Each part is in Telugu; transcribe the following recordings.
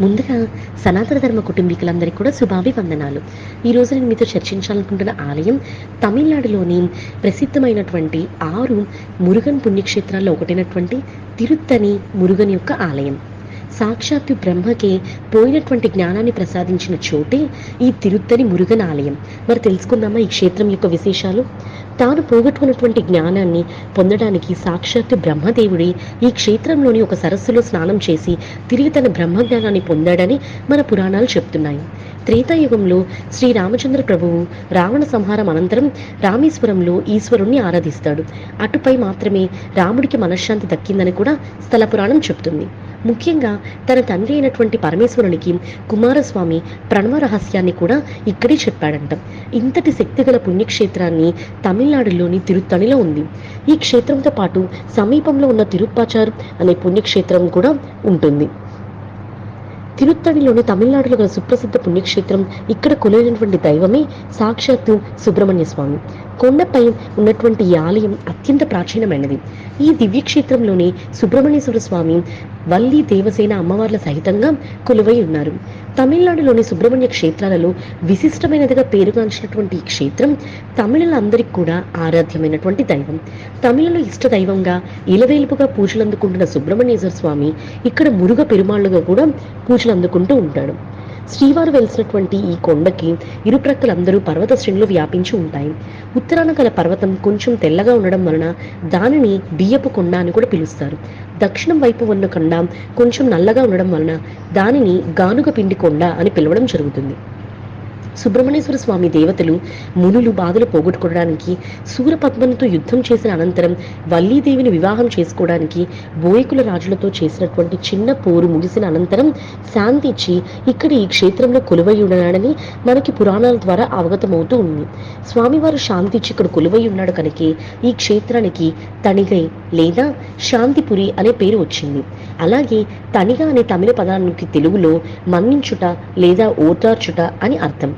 ముందుగా సనాతన ధర్మ కుటుంబీకులందరికీ కూడా శుభాభివందనాలు. ఈ నేను మీతో చర్చించాలనుకుంటున్న ఆలయం తమిళనాడులోని ప్రసిద్ధమైనటువంటి ఆరు మురుగన్ పుణ్యక్షేత్రాల్లో ఒకటైనటువంటి తిరుత్తని మురుగన్ యొక్క ఆలయం. సాక్షాత్తు బ్రహ్మకే పోయినటువంటి జ్ఞానాన్ని ప్రసాదించిన చోటే ఈ తిరుత్తని మురుగన్ ఆలయం. మరి తెలుసుకుందామా ఈ క్షేత్రం యొక్క విశేషాలు? తాను పోగొట్టుకున్నటువంటి జ్ఞానాన్ని పొందడానికి సాక్షాత్తు బ్రహ్మదేవుడి ఈ క్షేత్రంలోని ఒక సరస్సులో స్నానం చేసి తిరిగి తన బ్రహ్మజ్ఞానాన్ని పొందాడని మన పురాణాలు చెప్తున్నాయి. త్రేతాయుగంలో శ్రీరామచంద్ర ప్రభువు రావణ సంహారం అనంతరం రామేశ్వరంలో ఈశ్వరుణ్ణి ఆరాధిస్తాడు. అటుపై మాత్రమే రాముడికి మనశ్శాంతి దక్కిందని కూడా స్థల పురాణం చెప్తుంది. ముఖ్యంగా తన తండ్రి అయినటువంటి పరమేశ్వరునికి కుమారస్వామి ప్రణవ రహస్యాన్ని కూడా ఇక్కడే చెప్పాడంట. ఇంతటి శక్తిగల పుణ్యక్షేత్రాన్ని తమిళనాడులోని తిరుత్తణిలో ఉంది. ఈ క్షేత్రంతో పాటు సమీపంలో ఉన్న తిరుప్పాచార్ అనే పుణ్యక్షేత్రం కూడా ఉంటుంది. తిరుత్తణిలోని తమిళనాడులో గల సుప్రసిద్ధ పుణ్యక్షేత్రం ఇక్కడ కొలైనటువంటి దైవమే సాక్షాత్తు సుబ్రహ్మణ్య స్వామి. కొండపై ఉన్నటువంటి ఈ ఆలయం అత్యంత ప్రాచీనమైనది. ఈ దివ్యక్షేత్రంలోని సుబ్రహ్మణ్యేశ్వర స్వామి వల్లి దేవసేన అమ్మవార్ల సహితంగా కొలువై ఉన్నారు. తమిళనాడులోని సుబ్రహ్మణ్య క్షేత్రాలలో విశిష్టమైనదిగా పేరుగాంచినటువంటి ఈ క్షేత్రం తమిళులందరికీ కూడా ఆరాధ్యమైనటువంటి దైవం. తమిళలో ఇష్ట దైవంగా ఇలవేలుపుగా పూజలు అందుకుంటున్న సుబ్రహ్మణ్యేశ్వర స్వామి ఇక్కడ మురుగ పెరుమాళ్ళుగా కూడా పూజలు అందుకుంటూ ఉంటాడు. శ్రీవారు వెలిసినటువంటి ఈ కొండకి ఇరుప్రక్కలందరూ పర్వత శ్రేణులు వ్యాపించి ఉంటాయి. ఉత్తరాన గల పర్వతం కొంచెం తెల్లగా ఉండడం వలన దానిని బియ్యపు కొండ అని కూడా పిలుస్తారు. దక్షిణం వైపు ఉన్న కొండ కొంచెం నల్లగా ఉండడం వలన దానిని గానుగ పిండి కొండ అని పిలవడం జరుగుతుంది. సుబ్రహ్మణ్యేశ్వర స్వామి దేవతలు మునులు బాధలు పోగొట్టుకోవడానికి సూరపద్మనితో యుద్ధం చేసిన అనంతరం వల్లీదేవిని వివాహం చేసుకోవడానికి బోయకుల రాజులతో చేసినటువంటి చిన్న పోరు ముగిసిన అనంతరం శాంతి ఇచ్చి ఇక్కడ ఈ క్షేత్రంలో కొలువై ఉన్నాడని మనకి పురాణాల ద్వారా అవగతమవుతూ ఉంది. స్వామివారు శాంతి ఇచ్చి ఇక్కడ కొలువై ఉన్నాడు కనుక ఈ క్షేత్రానికి తణిగై లేదా శాంతిపురి అనే పేరు వచ్చింది. అలాగే తనిగా అనే తమిళ పదానికి తెలుగులో మన్నించుట లేదా ఓటార్చుట అని అర్థం.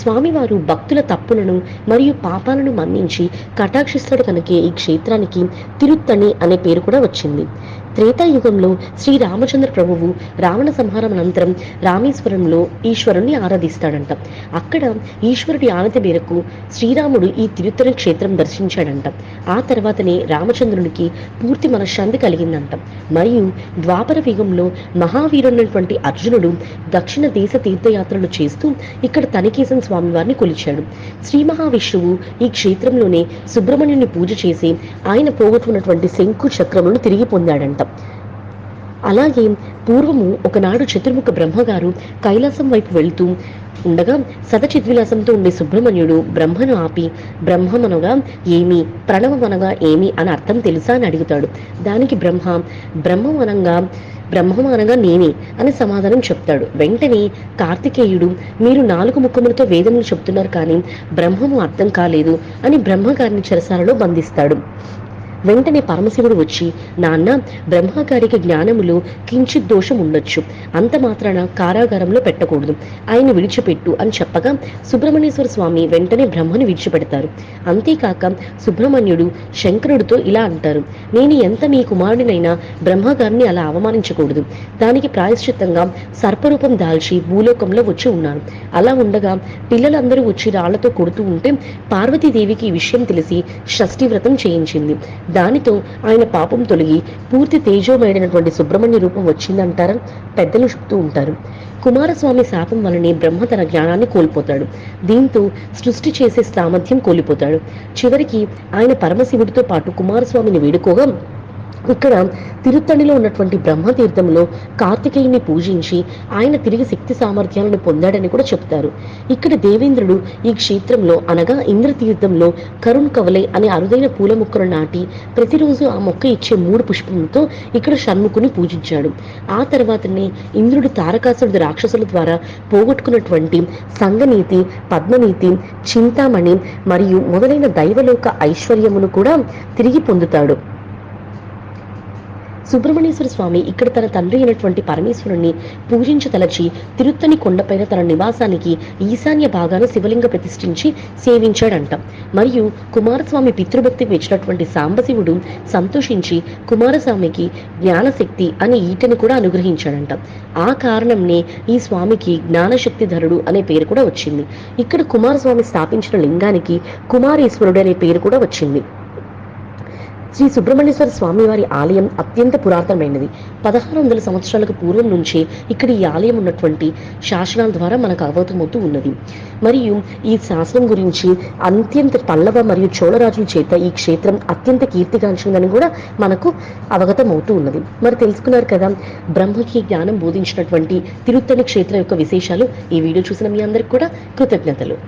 స్వామివారు భక్తుల తప్పులను మరియు పాపాలను మన్నించి కటాక్షిస్తాడు కనుకే ఈ క్షేత్రానికి తిరుత్తణి అనే పేరు కూడా వచ్చింది. త్రేతాయుగంలో శ్రీ రామచంద్ర ప్రభువు రావణ సంహారం అనంతరం రామేశ్వరంలో ఈశ్వరుణ్ణి ఆరాధిస్తాడంట. అక్కడ ఈశ్వరుడి ఆనతి మేరకు శ్రీరాముడు ఈ తిరుత్తర క్షేత్రం దర్శించాడంట. ఆ తర్వాతనే రామచంద్రునికి పూర్తి మనశ్శాంతి కలిగిందంట. మరియు ద్వాపర యుగంలో మహావీరున్నటువంటి అర్జునుడు దక్షిణ దేశ తీర్థయాత్రలు చేస్తూ ఇక్కడ తనిఖీసం స్వామివారిని కొలిచాడు. శ్రీ మహావిష్ణువు ఈ క్షేత్రంలోనే సుబ్రహ్మణ్యుని పూజ చేసి ఆయన పోగొట్టుకున్నటువంటి శంకు చక్రములను తిరిగి పొందాడంట. అలాగే పూర్వము ఒకనాడు చతుర్ముఖ బ్రహ్మగారు కైలాసం వైపు వెళుతూ ఉండగా సతచిద్విలాసంతో ఉండే సుబ్రహ్మణ్యుడు బ్రహ్మను ఆపి బ్రహ్మమనగా ఏమి? ప్రణవమనగా ఏమి అని అర్థం తెలుసా అని అడుగుతాడు. దానికి బ్రహ్మ బ్రహ్మమనంగా బ్రహ్మం అనగా నేనే అని సమాధానం చెప్తాడు. వెంటనే కార్తికేయుడు మీరు నాలుగు ముఖములతో వేదములు చెప్తున్నారు కానీ బ్రహ్మము అర్థం కాలేదు అని బ్రహ్మగారిని చెరసాలలో బంధిస్తాడు. వెంటనే పరమశివుడు వచ్చి నాన్న బ్రహ్మగారికి జ్ఞానములో కించిత్ దోషం ఉండొచ్చు అంత మాత్రాన కారాగారంలో పెట్టకూడదు. ఆయన విడిచిపెట్టు అని చెప్పగా సుబ్రహ్మణ్యేశ్వర స్వామి వెంటనే బ్రహ్మను విడిచిపెడతారు. అంతేకాక సుబ్రహ్మణ్యుడు శంకరుడితో ఇలా అంటారు నేను ఎంత మీ కుమారుడినైనా బ్రహ్మగారిని అలా అవమానించకూడదు. దానికి ప్రాయశ్చిత్తంగా సర్పరూపం దాల్చి భూలోకంలో వచ్చి ఉన్నాను. అలా ఉండగా పిల్లలందరూ వచ్చి రాళ్ళతో కొడుతూ ఉంటే పార్వతీదేవికి ఈ విషయం తెలిసి షష్ఠి వ్రతం చేయించింది. దానితో ఆయన పాపం తొలగి పూర్తి తేజోమయుడైనటువంటి సుబ్రహ్మణ్య రూపం వచ్చిందంటారని పెద్దలు చెప్తూ ఉంటారు. కుమారస్వామి శాపం వలనే బ్రహ్మ తన జ్ఞానాన్ని కోల్పోతాడు. దీంతో సృష్టి చేసే సామర్థ్యం కోల్పోతాడు. చివరికి ఆయన పరమశివుడితో పాటు కుమారస్వామిని వేడుకోగా ఇక్కడ తిరుత్తణిలో ఉన్నటువంటి బ్రహ్మతీర్థంలో కార్తికేయుని పూజించి ఆయన తిరిగి శక్తి సామర్థ్యాలను పొందాడని కూడా చెప్తారు. ఇక్కడ దేవేంద్రుడు ఈ క్షేత్రంలో అనగా ఇంద్రతీర్థంలో కరుణ్ కవలై అనే అరుదైన పూల మొక్కలు నాటి ప్రతిరోజు ఆ మొక్క ఇచ్చే మూడు పుష్పములతో ఇక్కడ షణ్ముఖుని పూజించాడు. ఆ తర్వాతనే ఇంద్రుడు తారకాసురుడు రాక్షసుల ద్వారా పోగొట్టుకున్నటువంటి సంగనీతి పద్మనీతి చింతామణి మరియు మొదలైన దైవలోక ఐశ్వర్యమును కూడా తిరిగి పొందుతాడు. సుబ్రహ్మణ్యేశ్వర స్వామి ఇక్కడ తన తండ్రి అయినటువంటి పరమేశ్వరుణ్ణి పూజించతలచి తిరుత్తని కొండపైన తన నివాసానికి ఈశాన్య భాగాన శివలింగ ప్రతిష్ఠించి సేవించాడంట. మరియు కుమారస్వామి పితృభక్తి మెచ్చినటువంటి సాంబశివుడు సంతోషించి కుమారస్వామికి జ్ఞానశక్తి అనే ఈటని కూడా అనుగ్రహించాడంట. ఆ కారణంనే ఈ స్వామికి జ్ఞానశక్తిధరుడు అనే పేరు కూడా వచ్చింది. ఇక్కడ కుమారస్వామి స్థాపించిన లింగానికి కుమారేశ్వరుడు అనే పేరు కూడా వచ్చింది. శ్రీ సుబ్రహ్మణ్యేశ్వర స్వామి వారి ఆలయం అత్యంత పురాతనమైనది. పదహారు వందల సంవత్సరాలకు పూర్వం నుంచే ఇక్కడ ఈ ఆలయం ఉన్నటువంటి శాసనాల ద్వారా మనకు అవగతమవుతూ ఉన్నది. మరియు ఈ శాసనం గురించి అత్యంత పల్లవ మరియు చోళరాజుల చేత ఈ క్షేత్రం అత్యంత కీర్తిగాంచిందని కూడా మనకు అవగతం అవుతూ ఉన్నది. మరి తెలుసుకున్నారు కదా బ్రహ్మకి జ్ఞానం బోధించినటువంటి తిరుత్తని క్షేత్రం యొక్క విశేషాలు. ఈ వీడియో చూసిన మీ అందరికి కూడా కృతజ్ఞతలు.